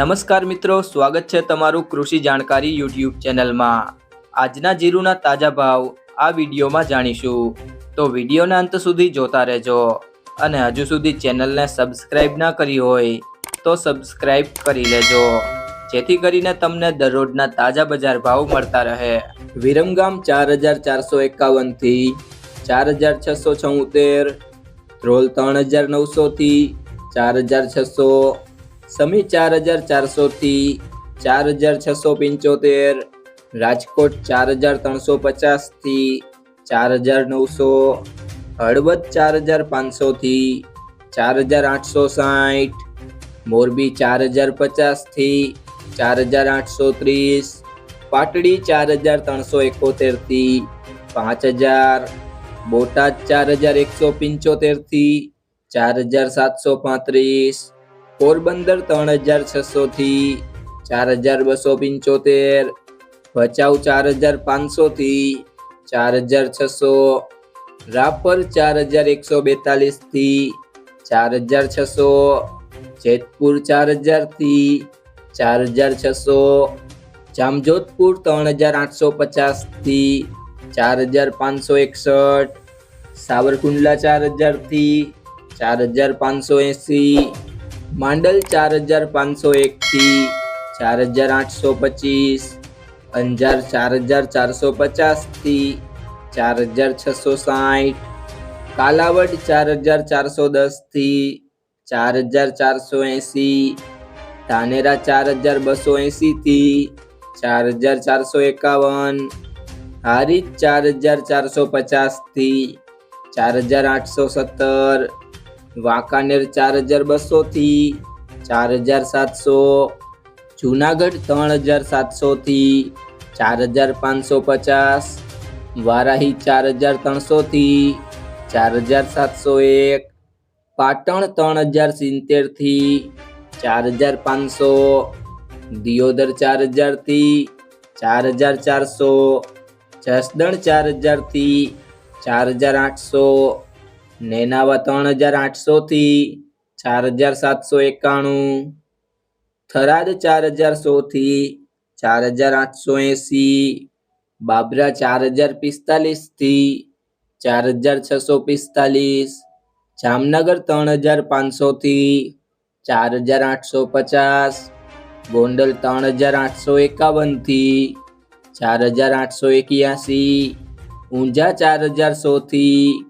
નમસ્કાર મિત્રો, સ્વાગત છે તમારું કૃષિ જાણકારી યુટ્યુબ ચેનલમાં. આજના જીરુના તાજા ભાવ આ વિડીયોમાં જાણીશું. તો વિડીયોના અંત સુધી જોતા રહેજો અને હજુ સુધી ચેનલને સબસ્ક્રાઇબ ના કરી હોય તો સબસ્ક્રાઇબ કરી લેજો. જેથી કરીને તમને દરરોજના તાજા બજાર ભાવ મળતા રહે. વિરમગામ ચાર હજાર ચારસો એકાવનથી ચાર હજાર છસો છોતેર, ધ્રોલ ત્રણ હજાર નવસોથી ચાર હજાર છસો સમી ચાર હજાર ચારસોથી ચાર હજાર છસો પંચોતેર રાજકોટ ચાર હજાર ત્રણસો પચાસથી ચાર હજાર નવસો હળવદ ચાર હજાર પાંચસોથી ચાર હજાર આઠસો સાઠ મોરબી ચાર હજાર પચાસથી ચાર હજાર આઠસો ત્રીસ પાટડી ચાર હજાર ત્રણસો એકોતેરથી પાંચ હજાર બોટાદ ચાર હજાર એકસો પંચોતેરથી ચાર હજાર સાતસો પાંત્રીસ પોરબંદર ત્રણ હજાર છસોથી ચાર હજાર બસો પંચોતેર ભચાઉ ચાર હજાર પાંચસોથી ચાર હજાર છસો રાપર ચાર હજાર એકસો બેતાલીસથી ચાર હજાર છસો જેતપુર ચાર હજારથી ચાર હજાર છસો જામજોધપુર ત્રણ હજાર આઠસો પચાસથી ચાર હજાર પાંચસો એકસઠ સાવરકુંડલા ચાર હજારથી ચાર હજાર પાંચસો એંસી માંડલ ચાર હજાર પાંચસો એકથી ચાર હજાર આઠસો પચીસ અંજાર ચાર હજાર ચારસો પચાસથી ચાર હજાર છસો સાઠ કાલાવડ ચાર હજાર ચારસો દસથી ચાર હજાર ચારસો એંસી ધાનેરા ચાર હજાર બસો એંસીથી ચાર હજાર ચારસો એકાવન હારીજ ચાર હજાર ચારસો પચાસથી ચાર હજાર આઠસો સત્તર વાંકાનેર ચાર હજાર બસોથી ચાર હજાર સાતસો, જુનાગઢ ત્રણ હજાર સાતસોથી ચાર હજાર પાંચસો પચાસ, વારાહી ચાર હજાર ત્રણસોથી ચાર હજાર સાતસો એક, પાટણ ત્રણ હજાર સિત્તેરથી ચાર હજાર પાંચસો, દિયોદર ચાર હજારથી ચાર હજાર ચારસો, જસદણ ચાર હજારથી ચાર હજાર આઠસો નેનાવા ત્રણ હજાર આઠસોથી ચાર હજાર સાતસો એકાણું, થરાદ ચાર હજાર સોથી ચાર હજાર આઠસો એંસી, બાબરા ચાર હજાર પિસ્તાલીસથી ચાર હજાર છસો પિસ્તાલીસ, જામનગર ત્રણ હજાર પાંચસોથી ચાર હજાર આઠસો પચાસ, ગોંડલ ત્રણ હજાર આઠસો એકાવનથી ચાર હજાર આઠસો એક્યાસી, ઊંઝા ચાર હજાર સોથી